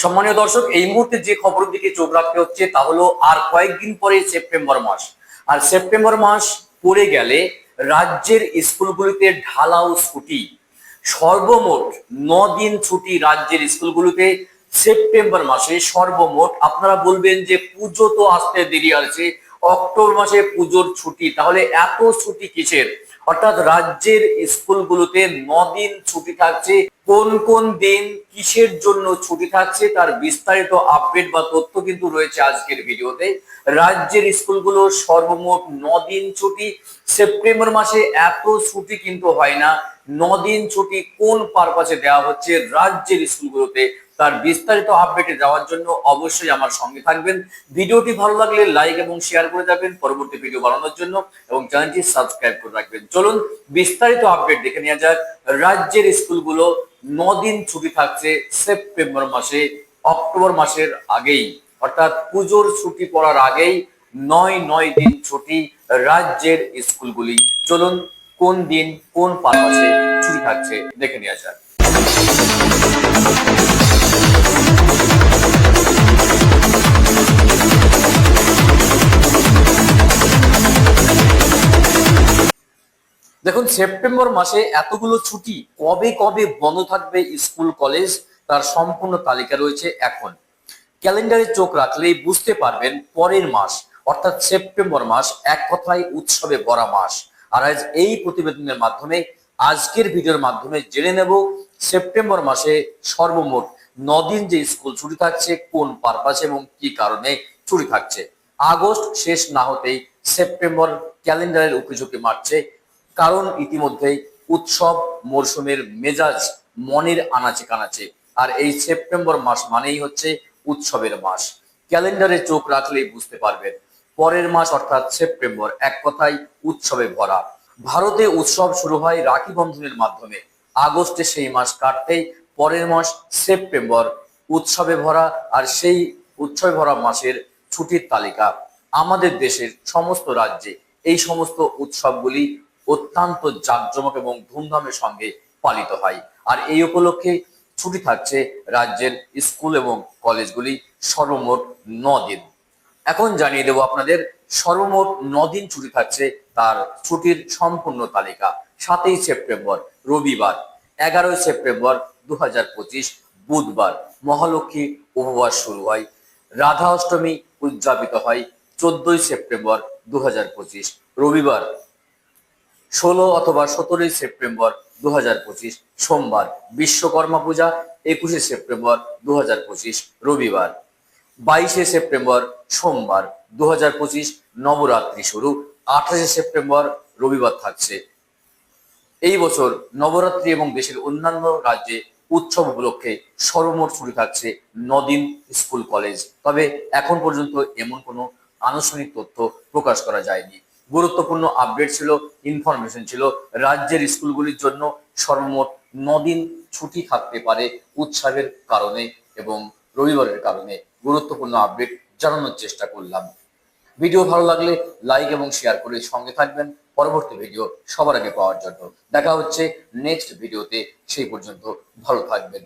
সম্মানীয় দর্শক, এই মুহূর্তে যে খবর দিকে চোখ রাখতে হচ্ছে তা হলো আর কয়েকদিন পরে সেপ্টেম্বর মাস। আর সেপ্টেম্বর মাস পড়ে গেলে রাজ্যের স্কুলগুলিতে ঢালাও ছুটি। সর্বমোট ন দিন ছুটি রাজ্যের স্কুলগুলিতে সেপ্টেম্বর মাসে। সর্বমোট আপনারা বলবেন যে পুজো তো আসতে দেরি আছে অক্টোবর মাসে পুজোর ছুটি। তাহলে এত ছুটি কিসের? অর্থাৎ রাজ্যের স্কুলগুলোতে দিন ছুটি থাকছে। কোন কোন দিন কিসের জন্য ছুটি থাকছে তার বিস্তারিত আপডেট বা তথ্য কিন্তু রয়েছে আজকের ভিডিওতে। রাজ্যের স্কুলগুলো সর্বমোট দিন ছুটি। সেপ্টেম্বর মাসে এত ছুটি কিন্তু হয় না। দিন ছুটি কোন পারপাসে দেওয়া হচ্ছে রাজ্যের স্কুলগুলোতে? তার বিস্তারিত আপডেটে যাওয়ার জন্য অবশ্যই আমার সঙ্গে থাকবেন। ভিডিওটি ভালো লাগলে লাইক এবং শেয়ার করে যাবেন পরবর্তী ভিডিও বানানোর জন্য এবং চ্যানেলটি সাবস্ক্রাইব করে রাখবেন। চলুন, বিস্তারিত আপডেট দেখে নেওয়া যাক। রাজ্যের স্কুলগুলো দিন ছুটি থাকছে সেপ্টেম্বর মাসে, অক্টোবর মাসের আগেই। অর্থাৎ পুজোর ছুটি পড়ার আগেই নয় নয় দিন ছুটি রাজ্যের স্কুলগুলি। চলুন, কোন দিন কোন পারপাসে ছুটি থাকছে দেখে নেওয়া যাক। সেপ্টেম্বর মাসে এতগুলো ছুটি কবে কবে বন্ধ থাকবে স্কুল, কলেজ, তার সম্পূর্ণ তালিকা রয়েছে এখন। ক্যালেন্ডারে চোখ রাখলেই বুঝতে পারবেন পরের মাস, অর্থাৎ সেপ্টেম্বর মাস, এক কথায় উৎসবে ভরা মাস। আর আজ এই প্রতিবেদনের মাধ্যমে, আজকের ভিডিওর মাধ্যমে জেনে নেব সেপ্টেম্বর মাসে সর্বমোট নদিন যে স্কুল ছুটি থাকছে, কোন পারপাস এবং কি কারণে ছুটি থাকছে। আগস্ট শেষ না হতেই সেপ্টেম্বর ক্যালেন্ডারের উপযোগে মারছে কারণ ইতিমধ্যেই উৎসব মরশুমের মেজাজ মনের আনাচে কানাচে। আর এই সেপ্টেম্বর মাস মানেই হচ্ছে উৎসবের মাস। ক্যালেন্ডারে চোখ রাখলেই বুঝতে পারবেন, পরের মাস অর্থাৎ সেপ্টেম্বর এক কথায় উৎসবে ভরা। ভারতে উৎসব শুরু হয় রাখি বন্ধনের মাধ্যমে। আগস্টে সেই মাস কাটতেই পরের মাস সেপ্টেম্বর, উৎসবে ভরা আর সেই উৎসবে ভরা মাসের ছুটির তালিকা। আমাদের দেশের সমস্ত রাজ্যে এই সমস্ত উৎসবগুলি অত্যন্ত জাঁকজমক এবং ধুমধামের সঙ্গে পালিত হয়। আর এই উপলক্ষে ছুটি থাকছে রাজ্যের স্কুল এবং কলেজগুলি সর্বমোট ন দিন এখন জানিয়ে দেব আপনাদের, সর্বমোট দিন ছুটি থাকছে তার ছুটির সম্পূর্ণ তালিকা, সাতই সেপ্টেম্বর, রবিবার, এগারোই সেপ্টেম্বর দু হাজার পঁচিশ, বুধবার, মহালক্ষ্মী উপবাস শুরু হয়, রাধা অষ্টমী উদযাপিত হয়, চোদ্দই সেপ্টেম্বর দু হাজার পঁচিশ, রবিবার ষোলো অথবা সতেরোই সেপ্টেম্বর দু হাজার পঁচিশ, সোমবার বিশ্বকর্মা পূজা, একুশে সেপ্টেম্বর দু হাজার পঁচিশ, রবিবার। বাইশে সেপ্টেম্বর, সোমবার দু হাজার পঁচিশ, নবরাত্রি শুরু, আঠাশে সেপ্টেম্বর, রবিবার থাকছে। এই বছর নবরাত্রি এবং দেশের অন্যান্য রাজ্যে উৎসব উপলক্ষে সর্বমোট ছুটি থাকছে নদিন স্কুল কলেজ। তবে এখন পর্যন্ত এমন কোনো আনুষ্ঠানিক তথ্য প্রকাশ করা যায়নি। গুরুত্বপূর্ণ আপডেট ছিল ইনফরমেশন ছিল। রাজ্যের স্কুলগুলির জন্য সর্বমোট দিন ছুটি থাকতে পারে উৎসবের কারণে এবং রবিবারের কারণে। গুরুত্বপূর্ণ আপডেট জানানোর চেষ্টা করলাম। ভিডিও ভালো লাগলে লাইক এবং শেয়ার করে সঙ্গে থাকবেন। পরবর্তী ভিডিও সবার আগে পাওয়ার জন্য। দেখা হচ্ছে নেক্সট ভিডিওতে সেই পর্যন্ত ভালো থাকবেন।